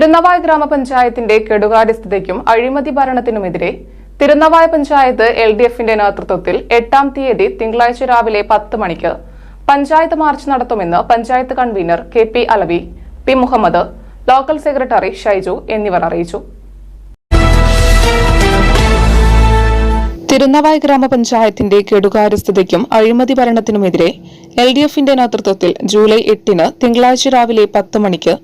തിരുനവായ് ഗ്രാമപഞ്ചായത്തിന്റെ കെടുകാര്യസ്ഥതയ്ക്കും അഴിമതി ഭരണത്തിനുമെതിരെ തിരുനവായ പഞ്ചായത്ത് എൽ ഡി എഫിന്റെ നേതൃത്വത്തിൽ എട്ടാം തീയതി തിങ്കളാഴ്ച രാവിലെ പത്ത് മണിക്ക് പഞ്ചായത്ത് മാർച്ച് നടത്തുമെന്ന് panchayat convener K P Alavi P Muhammad local secretary Shaiju എന്നിവർ അറിയിച്ചു. തിരുനവായ് ഗ്രാമപഞ്ചായത്തിന്റെ കെടുകാര്യസ്ഥതയ്ക്കും അഴിമതി ഭരണത്തിനുമെതിരെ എൽ ഡി എഫിന്റെ നേതൃത്വത്തിൽ ജൂലൈ എട്ടിന് തിങ്കളാഴ്ച രാവിലെ പത്ത് മണിക്ക്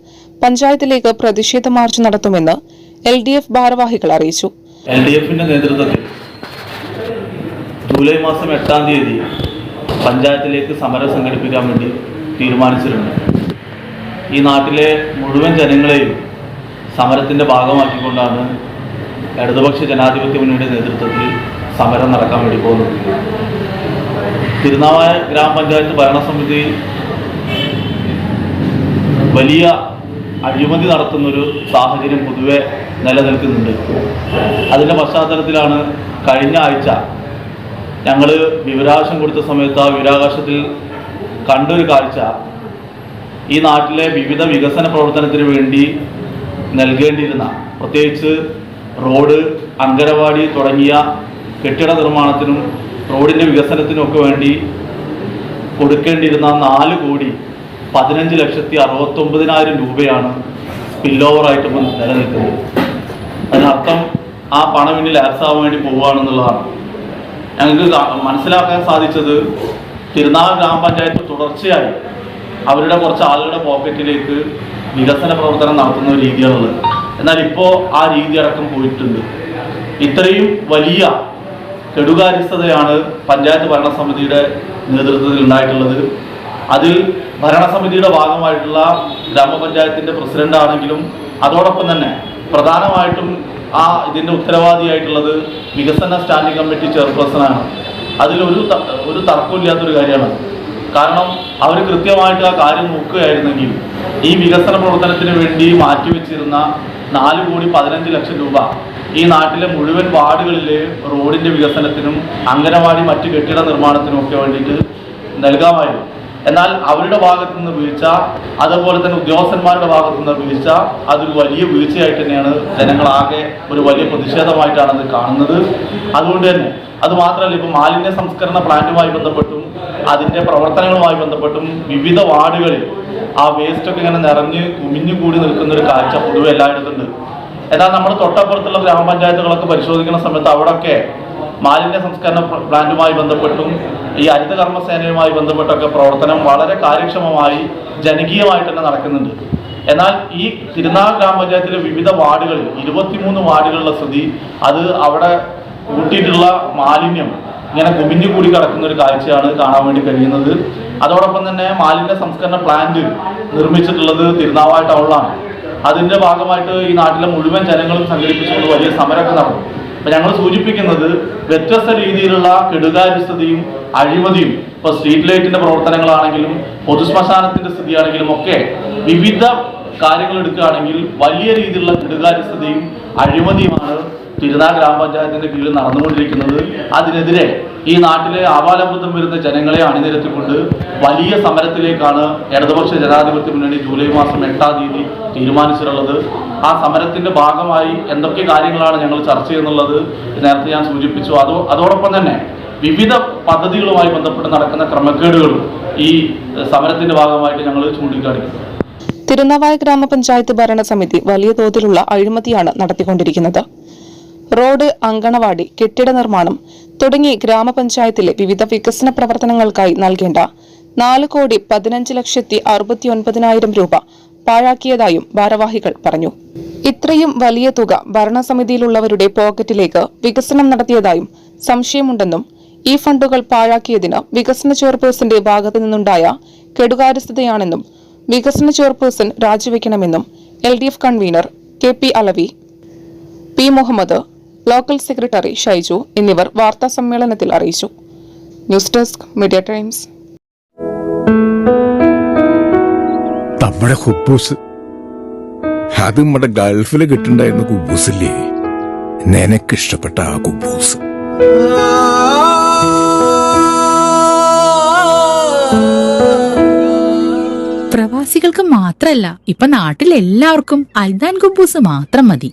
പഞ്ചായത്തിലേക്ക് പ്രതിഷേധ മാർച്ച് നടത്തുമെന്ന് എൽ ഡി എഫ് ഭാരവാഹികൾ അറിയിച്ചു. എൽ ഡി എഫിന്റെ നേതൃത്വത്തിൽ ജൂലൈ മാസം എട്ടാം തീയതി പഞ്ചായത്തിലേക്ക് സമരം സംഘടിപ്പിക്കാൻ വേണ്ടി തീരുമാനിച്ചിട്ടുണ്ട്. ഈ നാട്ടിലെ മുഴുവൻ ജനങ്ങളെയും സമരത്തിന്റെ ഭാഗമാക്കിക്കൊണ്ടാണ് ഇടതുപക്ഷ ജനാധിപത്യ മുന്നണിയുടെ നേതൃത്വത്തിൽ സമരം നടക്കാൻ വേണ്ടി പോകുന്നത്. തിരുനാവായ ഗ്രാമപഞ്ചായത്ത് ഭരണസമിതി വലിയ അഴിമതി നടത്തുന്നൊരു സാഹചര്യം പൊതുവെ നിലനിൽക്കുന്നുണ്ട്. അതിന്റെ പശ്ചാത്തലത്തിലാണ് കഴിഞ്ഞ ആഴ്ച ഞങ്ങൾ വിവരാവകാശം കൊടുത്ത സമയത്ത് ആ വിവരാവകാശത്തിൽ കണ്ടൊരു കാഴ്ച. ഈ നാട്ടിലെ വിവിധ വികസന പ്രവർത്തനത്തിന് വേണ്ടി നൽകേണ്ടിയിരുന്ന പ്രത്യേകിച്ച് റോഡ് അങ്കരവാടി തുടങ്ങിയ കെട്ടിട നിർമ്മാണത്തിനും റോഡിന്റെ വികസനത്തിനും ഒക്കെ വേണ്ടി കൊടുക്കേണ്ടിയിരുന്ന നാല് കോടി പതിനഞ്ച് ലക്ഷത്തി അറുപത്തൊമ്പതിനായിരം രൂപയാണ് സ്പിൽ ഓവറായിട്ട് ഇപ്പം നിലനിൽക്കുന്നത്. അതിനർത്ഥം ആ പണം ഇനി ലാപ്സ് ആവാൻ വേണ്ടി പോവുകയാണെന്നുള്ളതാണ്. ഞങ്ങൾക്ക് മനസ്സിലാക്കാൻ സാധിച്ചത് തിരുനാൾ ഗ്രാമപഞ്ചായത്ത് തുടർച്ചയായി അവരുടെ കുറച്ച് ആളുകളുടെ പോക്കറ്റിലേക്ക് വികസന പ്രവർത്തനം നടത്തുന്ന ഒരു രീതിയാണുള്ളത്. എന്നാൽ ഇപ്പോൾ ആ രീതി അടക്കം പോയിട്ടുണ്ട്. ഇത്രയും വലിയ കെടുകാര്യസ്ഥതയാണ് പഞ്ചായത്ത് ഭരണസമിതിയുടെ നേതൃത്വത്തിൽ ഉണ്ടായിട്ടുള്ളത്. അതിൽ ഭരണസമിതിയുടെ ഭാഗമായിട്ടുള്ള ഗ്രാമപഞ്ചായത്തിന്റെ പ്രസിഡന്റ് ആണെങ്കിലും അതോടൊപ്പം തന്നെ പ്രധാനമായിട്ടും ആ ഇതിന്റെ ഉത്തരവാദിയായിട്ടുള്ളത് വികസന സ്റ്റാൻഡിംഗ് കമ്മിറ്റി ചെയർപേഴ്സണാണ്. അതിലൊരു ഒരു തർക്കമില്ലാത്തൊരു കാര്യമാണ്. കാരണം അവർ കൃത്യമായിട്ട് ആ കാര്യം നോക്കുകയായിരുന്നെങ്കിൽ ഈ വികസന പ്രവർത്തനത്തിന് വേണ്ടി മാറ്റിവെച്ചിരുന്ന നാല് കോടി പതിനഞ്ച് ലക്ഷം രൂപ ഈ നാട്ടിലെ മുഴുവൻ വാർഡുകളിലെ റോഡിന്റെ വികസനത്തിനും അംഗനവാടി മറ്റ് കെട്ടിട നിർമ്മാണത്തിനും ഒക്കെ വേണ്ടിയിട്ട് നൽകാമായിരുന്നു. എന്നാൽ അവരുടെ ഭാഗത്തു നിന്ന് വീഴ്ച അതുപോലെ തന്നെ ഉദ്യോഗസ്ഥന്മാരുടെ ഭാഗത്തു നിന്ന് വീഴ്ച അതൊരു വലിയ വീഴ്ചയായിട്ട് തന്നെയാണ് ജനങ്ങളാകെ ഒരു വലിയ പ്രതിഷേധമായിട്ടാണ് അത് കാണുന്നത്. അതുകൊണ്ട് തന്നെ അത് മാത്രമല്ല ഇപ്പം മാലിന്യ സംസ്കരണ പ്ലാന്റുമായി ബന്ധപ്പെട്ടും അതിന്റെ പ്രവർത്തനങ്ങളുമായി ബന്ധപ്പെട്ടും വിവിധ വാർഡുകളിൽ ആ വേസ്റ്റൊക്കെ ഇങ്ങനെ നിറഞ്ഞ് കുമിഞ്ഞു കൂടി നിൽക്കുന്ന ഒരു കാഴ്ച പൊതുവെ എല്ലായിടത്തുണ്ട് എന്നാൽ നമ്മൾ തൊട്ടപ്പുറത്തുള്ള ഗ്രാമപഞ്ചായത്തുകളൊക്കെ പരിശോധിക്കുന്ന സമയത്ത് അവിടെയൊക്കെ മാലിന്യ സംസ്കരണ പ്ലാന്റുമായി ബന്ധപ്പെട്ടും ഈ ഹരിത കർമ്മസേനയുമായി ബന്ധപ്പെട്ടൊക്കെ പ്രവർത്തനം വളരെ കാര്യക്ഷമമായി ജനകീയമായിട്ട് തന്നെ നടക്കുന്നുണ്ട്. എന്നാൽ ഈ തിരുനാൾ ഗ്രാമപഞ്ചായത്തിലെ വിവിധ വാർഡുകളിൽ ഇരുപത്തിമൂന്ന് വാർഡുകളുള്ള സ്ഥിതി അത് അവിടെ കൂട്ടിയിട്ടുള്ള മാലിന്യം ഇങ്ങനെ കുമിഞ്ഞു കൂടി കിടക്കുന്ന ഒരു കാഴ്ചയാണ് കാണാൻ വേണ്ടി കഴിയുന്നത്. അതോടൊപ്പം തന്നെ മാലിന്യ സംസ്കരണ പ്ലാന്റ് നിർമ്മിച്ചിട്ടുള്ളത് തിരുനാവായ ടൗണിലാണ്. അതിന്റെ ഭാഗമായിട്ട് ഈ നാട്ടിലെ മുഴുവൻ ജനങ്ങളും സംഘടിപ്പിച്ചുകൊണ്ട് വലിയ സമരമൊക്കെ നടന്നു. അപ്പൊ ഞങ്ങൾ സൂചിപ്പിക്കുന്നത് വ്യത്യസ്ത രീതിയിലുള്ള കെടുകാര്യസ്ഥതയും അഴിമതിയും ഇപ്പൊ സ്ട്രീറ്റ് ലൈറ്റിന്റെ പ്രവർത്തനങ്ങളാണെങ്കിലും പൊതുശ്മശാനത്തിന്റെ സ്ഥിതിയാണെങ്കിലും ഒക്കെ വിവിധ കാര്യങ്ങൾ എടുക്കുകയാണെങ്കിൽ വലിയ രീതിയിലുള്ള കെടുകാര്യസ്ഥതയും അഴിമതിയുമാണ് തിരുനാ ഗ്രാമപഞ്ചായത്തിന്റെ കീഴിൽ നടന്നുകൊണ്ടിരിക്കുന്നത്. അതിനെതിരെ ഈ നാട്ടിലെ ആവാലംബുദ്ധം വരുന്ന ജനങ്ങളെ അണിനിരത്തിക്കൊണ്ട് വലിയ സമരത്തിലേക്കാണ് ഇടതുപക്ഷ ജനാധിപത്യ മുന്നണി ജൂലൈ മാസം എട്ടാം തീയതി തീരുമാനിച്ചിട്ടുള്ളത്. ആ സമരത്തിന്റെ ഭാഗമായി എന്തൊക്കെ കാര്യങ്ങളാണ് ഞങ്ങൾ ചർച്ച ചെയ്യുന്നുള്ളത് നേരത്തെ ഞാൻ സൂചിപ്പിച്ചു. അതോ അതോടൊപ്പം തന്നെ വിവിധ പദ്ധതികളുമായി ബന്ധപ്പെട്ട് നടക്കുന്ന ക്രമക്കേടുകളും ഈ സമരത്തിന്റെ ഭാഗമായിട്ട് ഞങ്ങൾ ചൂണ്ടിക്കാണിക്കുന്നു. തിരുനാവായ ഗ്രാമപഞ്ചായത്ത് ഭരണസമിതി വലിയ തോതിലുള്ള അഴിമതിയാണ് നടത്തിക്കൊണ്ടിരിക്കുന്നത്. റോഡ് അങ്കണവാടി കെട്ടിട നിർമ്മാണം തുടങ്ങി ഗ്രാമപഞ്ചായത്തിലെ വിവിധ വികസന പ്രവർത്തനങ്ങൾക്കായി നൽകേണ്ട നാല് കോടി പതിനഞ്ച് ലക്ഷത്തി അറുപത്തി ഒൻപതിനായിരം രൂപ പാഴാക്കിയതായും ഭാരവാഹികൾ പറഞ്ഞു. ഇത്രയും വലിയ തുക ഭരണസമിതിയിലുള്ളവരുടെ പോക്കറ്റിലേക്ക് വികസനം നടത്തിയതായും സംശയമുണ്ടെന്നും ഈ ഫണ്ടുകൾ പാഴാക്കിയതിന് വികസന ചെയർപേഴ്സന്റെ ഭാഗത്തു നിന്നുണ്ടായ കെടുകാര്യസ്ഥതയാണെന്നും വികസന chairperson രാജിവെക്കണമെന്നും L D F convener K P Alavi P Muhammad local secretary Shaiju എന്നിവർ വാർത്താ സമ്മേളനത്തിൽ അറിയിച്ചു. News desk Media Times. നമ്മുടെ ഹുബൂസ്. അത് നമ്മുടെ ഗൾഫിൽ കിട്ടുണ്ടായിരുന്ന കുബൂസില്ലേ? നിനക്കിഷ്ടപ്പെട്ട ആ കുബൂസ്. പ്രവാസികൾക്ക് മാത്രല്ല ഇപ്പൊ നാട്ടിൽ എല്ലാവർക്കും അൽദാൻ കുബൂസ് മാത്രം മതി.